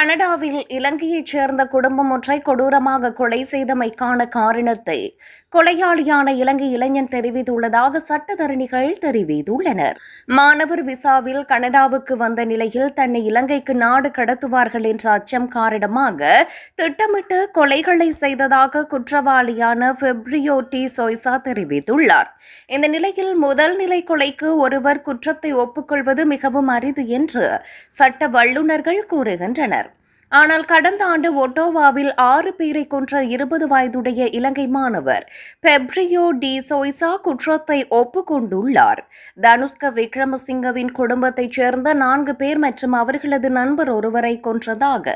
கனடாவில் இலங்கையைச் சேர்ந்த குடும்பம் ஒன்றை கொடூரமாக கொலை செய்தமைக்கான காரணத்தை கொலையாளியான இலங்கை இளைஞன் தெரிவித்துள்ளதாக சட்டத்தரணிகள் தெரிவித்துள்ளனர். மாணவர் விசாவில் கனடாவுக்கு வந்த நிலையில் தன்னை இலங்கைக்கு நாடு கடத்துவார்கள் என்ற அச்சம் காரணமாக திட்டமிட்டு கொலைகளை செய்ததாக குற்றவாளியான ஃபெப்ரியோ டி சோய்சா தெரிவித்துள்ளார். இந்த நிலையில் முதல் நிலை கொலைக்கு ஒருவர் குற்றத்தை ஒப்புக்கொள்வது மிகவும் அரிது என்று சட்ட வல்லுநர்கள் கூறுகின்றனர். ஆனால் கடந்த ஆண்டு ஒட்டோவாவில் ஆறு பேரை கொன்ற இருபது வயதுடைய இலங்கை மாணவர் பெப்ரியோ டி சோய்சா குற்றத்தை ஒப்புக்கொண்டுள்ளார். தனுஷ்க விக்ரமசிங்கவின் குடும்பத்தைச் சேர்ந்த நான்கு பேர் மற்றும் அவர்களது நண்பர் ஒருவரை கொன்றதாக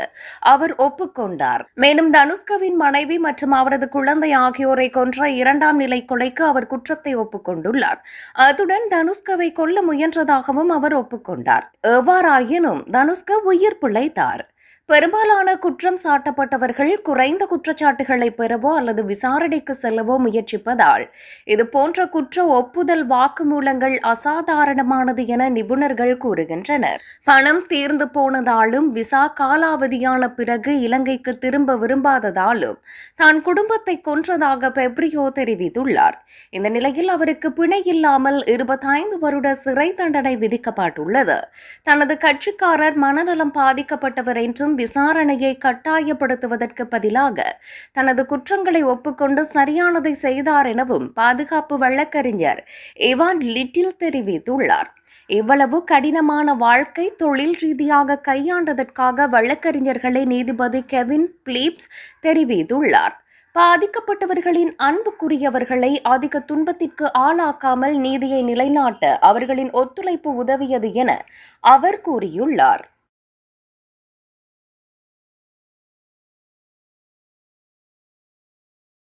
அவர் ஒப்புக்கொண்டார். மேலும் தனுஷ்கவின் மனைவி மற்றும் அவரது குழந்தை ஆகியோரை கொன்ற இரண்டாம் நிலை கொலைக்கு அவர் குற்றத்தை ஒப்புக்கொண்டுள்ளார். அத்துடன் தனுஷ்கவை கொல்ல முயன்றதாகவும் அவர் ஒப்புக்கொண்டார். எவ்வாறாயினும் தனுஷ்க உயிர் பிழைத்தார். பெரும்பாலான குற்றம் சாட்டப்பட்டவர்கள் குறைந்த குற்றச்சாட்டுகளை பெறவோ அல்லது விசாரணைக்கு செல்லவோ முயற்சிப்பதால் இது போன்ற குற்ற ஒப்புதல் வாக்குமூலங்கள் அசாதாரணமானது என நிபுணர்கள் கூறுகின்றனர். பணம் தீர்ந்து போனதாலும் விசா காலாவதியான பிறகு இலங்கைக்கு திரும்ப விரும்பாததாலும் தான் குடும்பத்தை கொன்றதாக பெப்ரியோ தெரிவித்துள்ளார். இந்த நிலையில் அவருக்கு பிணை இல்லாமல் இருபத்தைந்து வருட சிறை தண்டனை விதிக்கப்பட்டுள்ளது. தனது கட்சிக்காரர் மனநலம் பாதிக்கப்பட்டவர் என்றும் விசாரணையை கட்டாயப்படுத்துவதற்கு பதிலாக தனது குற்றங்களை ஒப்புக்கொண்டு சரியானதை செய்தார் எனவும் பாதுகாப்பு வழக்கறிஞர் இவான் லிட்டில் தெரிவித்துள்ளார். இவ்வளவு கடினமான வாழ்க்கை தொழில் ரீதியாக கையாண்டதற்காக வழக்கறிஞர்களை நீதிபதி கெவின் பிலிப்ஸ் தெரிவித்துள்ளார். பாதிக்கப்பட்டவர்களின் அன்புக்குரியவர்களை அதிக துன்பத்திற்கு ஆளாக்காமல் நீதியை நிலைநாட்ட அவர்களின் ஒத்துழைப்பு உதவியது என அவர் கூறியுள்ளார்.